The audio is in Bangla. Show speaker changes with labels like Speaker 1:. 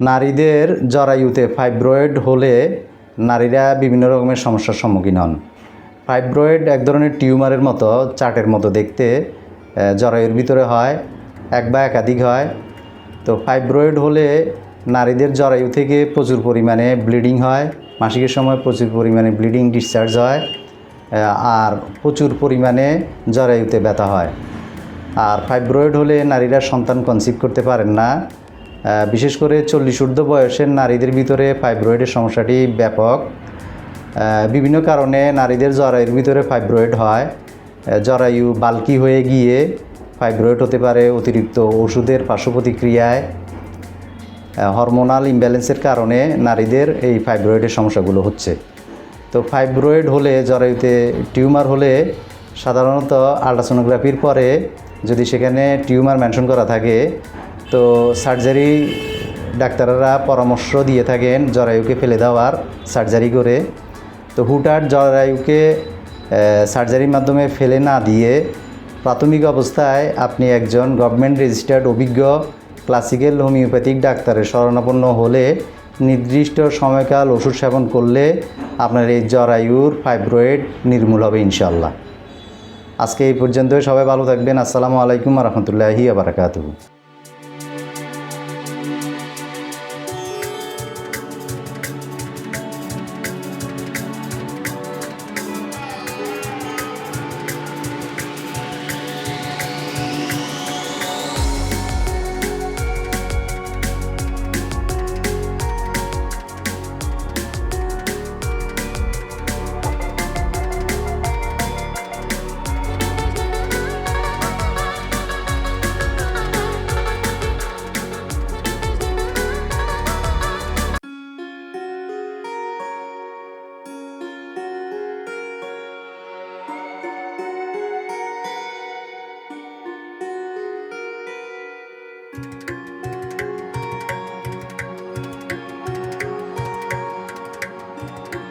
Speaker 1: নারীদের জরায়ুতে ফাইব্রয়েড হলে নারীরা বিভিন্ন রকমের সমস্যার সম্মুখীন হন। ফাইব্রয়েড এক ধরনের টিউমারের মতো চাটের মতো দেখতে জরায়ুর ভিতরে হয়, এক বা একাধিক হয়। তো ফাইব্রয়েড হলে নারীদের জরায়ু থেকে প্রচুর পরিমাণে ব্লিডিং হয়, মাসিকের সময় প্রচুর পরিমাণে ব্লিডিং, ডিসচার্জ হয় আর প্রচুর পরিমাণে জরায়ুতে ব্যথা হয়। আর ফাইব্রয়েড হলে নারীরা সন্তান কনসিভ করতে পারেন না বিশেষ করে চল্লিশ ঊর্ধ্ব বয়সের নারীদের ভিতরে ফাইব্রয়েডের সমস্যাটি ব্যাপক। বিভিন্ন কারণে নারীদের জরায়ুর ভিতরে ফাইব্রয়েড হয়। জরায়ু বালকি হয়ে গিয়ে ফাইব্রয়েড হতে পারে অতিরিক্ত ওষুধের পার্শ্ব প্রতিক্রিয়ায় হরমোনাল ইমব্যালেন্সের কারণে নারীদের এই ফাইব্রয়েডের সমস্যাগুলো হচ্ছে। তো ফাইব্রয়েড হলে, জরায়ুতে টিউমার হলে সাধারণত আল্ট্রাসোনোগ্রাফির পরে যদি সেখানে টিউমার মেনশন করা থাকে তো সার্জারি ডাক্তাররা পরামর্শ দিয়ে থাকেন জরায়ুকে ফেলে দেওয়ার সার্জারি করে। তো হুটহাট জরায়ুকে সার্জারির মাধ্যমে ফেলে না দিয়ে প্রাথমিক অবস্থায় আপনি একজন গভর্নমেন্ট রেজিস্টার্ড অভিজ্ঞ ক্লাসিক্যাল হোমিওপ্যাথিক ডাক্তারের শরণাপন্ন হলে নির্দিষ্ট সময়কাল ওষুধ সেবন করলে আপনার এই জরায়ুর ফাইব্রয়েড নির্মূল হবে ইনশাল্লাহ আজকে এই পর্যন্তই, সবাই ভালো থাকবেন। আসসালামু আলাইকুম রহমতুল্লাহি আবরাকাতু thank you